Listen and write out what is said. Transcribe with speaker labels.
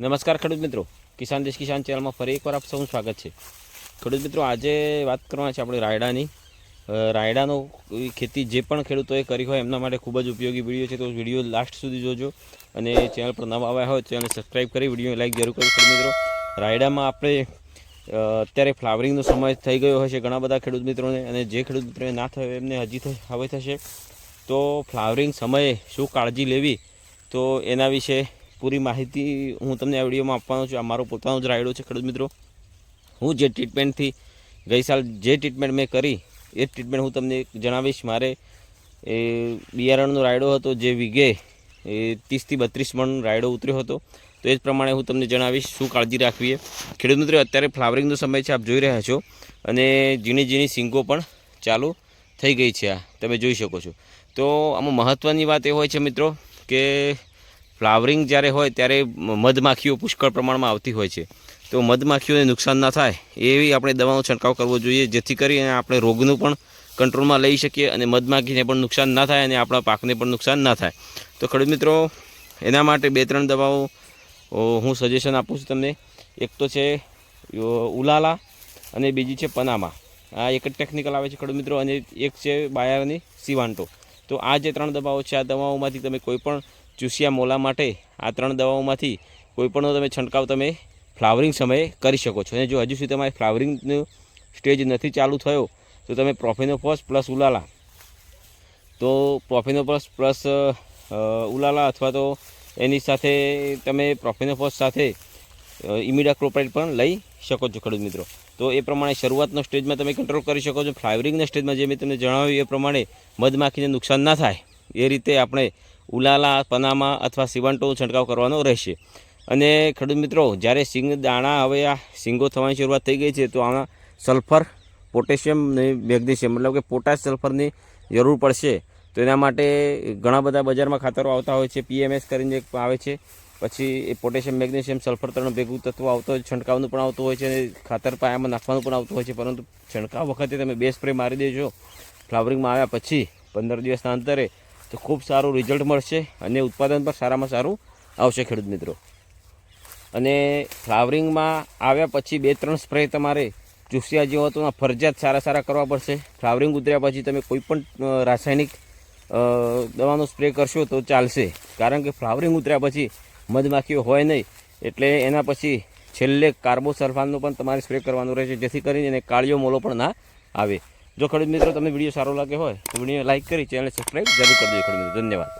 Speaker 1: નમસ્કાર ખેડૂત મિત્રો. કિસાન દેશ કિસાન ચેનલમાં ફરી એકવાર આપ સૌનું સ્વાગત છે. ખેડૂત મિત્રો, આજે વાત કરવાના છે આપણે રાયડાની. રાયડાનો ખેતી જે પણ ખેડૂતોએ કરી હોય એમના માટે ખૂબ જ ઉપયોગી વીડિયો છે. તો વીડિયો લાસ્ટ સુધી જોજો અને ચેનલ પર નવા આવ્યા હોય ચેનલ સબસ્ક્રાઈબ કરી વીડિયો લાઈક જરૂર કરજો ખેડૂત મિત્રો. રાયડામાં આપણે અત્યારે ફ્લાવરિંગનો સમય થઈ ગયો હશે ઘણા બધા ખેડૂત મિત્રોને અને જે ખેડૂત મિત્રોને ના થયો એમને હજી હવે થશે. તો ફ્લાવરિંગ સમયે શું કાળજી લેવી? તો એના વિશે પૂરી માહિતી હું તમને આ વિડીયોમાં આપવાનો છું. આ મારો પોતાનો જ રાયડો છે, ખેડૂત મિત્રો. હું જે ટ્રીટમેન્ટથી ગઈ સાલ જે ટ્રીટમેન્ટ મેં કરી, એ ટ્રીટમેન્ટ હું તમને જણાવીશ. મારે એ બિયારણનો રાયડો હતો જે વીઘે એ ત્રીસથી બત્રીસ મણ રાયડો ઉતર્યો હતો. તો એ જ પ્રમાણે હું તમને જણાવીશ શું કાળજી રાખવી ખેડૂત મિત્રો, અત્યારે ફ્લાવરિંગનો સમય છે, આપ જોઈ રહ્યા છો. અને ઝીણી ઝીણી સિંગો પણ ચાલુ થઈ ગઈ છે આ. તમે જોઈ શકો છો. તો આમાં મહત્ત્વની વાત એ હોય છે મિત્રો, કે ફ્લાવરિંગ જ્યારે હોય ત્યારે મધમાખીઓ પુષ્કળ પ્રમાણમાં આવતી હોય છે. તો મધમાખીઓને નુકસાન ના થાય એવી આપણે દવાનો છંટકાવ કરવો જોઈએ, જેથી કરીને આપણે રોગનું પણ કંટ્રોલમાં લઈ શકીએ અને મધમાખીને પણ નુકસાન ના થાય અને આપણા પાકને પણ નુકસાન ના થાય. તો ખેડૂત મિત્રો, એના માટે બે ત્રણ દવાઓ હું સજેશન આપું છું તમને. એક તો છે ઉલાલા અને બીજી છે પનામા. આ એક જ ટેકનિકલ આવે છે ખેડૂત મિત્રો, અને એક છે બાયરની સિવાન્ટો તો આ જે ત્રણ દવાઓ છે, આ દવાઓમાંથી તમે કોઈ પણ ચૂસિયા મોલા માટે આ ત્રણ દવાઓમાંથી કોઈપણનો તમે છંટકાવ તમે ફ્લાવરિંગ સમયે કરી શકો છો. અને જો હજુ સુધી તમારે ફ્લાવરિંગનો સ્ટેજ નથી ચાલુ થયો, તો તમે પ્રોફેનોફોસ પ્લસ ઉલાલા. તો પ્રોફેનોફોસ પ્લસ ઉલાલા અથવા તો એની સાથે તમે પ્રોફેનોફોસ સાથે ઇમિડાક્લોપ્રાઇડ પણ લઈ શકો છો ખેડૂત મિત્રો. તો એ પ્રમાણે શરૂઆતનો સ્ટેજમાં તમે કંટ્રોલ કરી શકો છો. ફ્લાવરિંગના સ્ટેજમાં જે મેં તમને જણાવ્યું એ પ્રમાણે મધમાખીને નુકસાન ના થાય. એ રીતે આપણે ઉલાલા, પનામા અથવા સીવંટો છંટકાવ કરવાનો રહેશે. અને ખેડૂત મિત્રો, જ્યારે સિંગ દાણા હવે આ સિંગો થવાની શરૂઆત થઈ ગઈ છે, તો આમાં સલ્ફર, પોટેશિયમ ને મેગ્નેશિયમ, મતલબ કે પોટાશ સલ્ફરની જરૂર પડશે. તો એના માટે ઘણા બધા બજારમાં ખાતરો આવતા હોય છે, પીએમએસ કરીને એક આવે છે. પછી એ પોટેશિયમ, મેગ્નેશિયમ, સલ્ફર ત્રણ ભેગું તત્વ આવતો હોય, છંટકાવનું પણ આવતું હોય છે અને ખાતર પાયામાં નાખવાનું પણ આવતું હોય છે. પરંતુ છંટકાવ વખતે તમે બે સ્પ્રે મારી દેજો. ફ્લાવરિંગમાં આવ્યા પછી પંદર દિવસના અંતરે તો ખૂબ સારું રિઝલ્ટ મળશે અને ઉત્પાદન પણ સારામાં સારું આવશે ખેડૂત મિત્રો. અને ફ્લાવરિંગમાં આવ્યા પછી બે ત્રણ સ્પ્રે તમારે ચૂસિયા જેવો તો ફરજિયાત સારા સારા કરવા પડશે. ફ્લાવરિંગ ઉતર્યા પછી તમે કોઈ પણ રાસાયણિક દવાનો સ્પ્રે કરશો તો ચાલશે. કારણ કે ફ્લાવરિંગ ઉતર્યા પછી મધમાખીઓ હોય નહીં, એટલે એના પછી છેલ્લે કાર્બોસલ્ફાનનો પણ તમારે સ્પ્રે કરવાનો રહેશે, જેથી કરીને કાળિયો મોલો પણ ના આવે. જો ખેડૂત મિત્રો તમને વીડિયો સારો લાગે હોય તો વીડિયો લાઇક કરી ચેનલ સબસ્ક્રાઈબ જરૂર કરી દેજો ખેડૂત મિત્રો. ધન્યવાદ.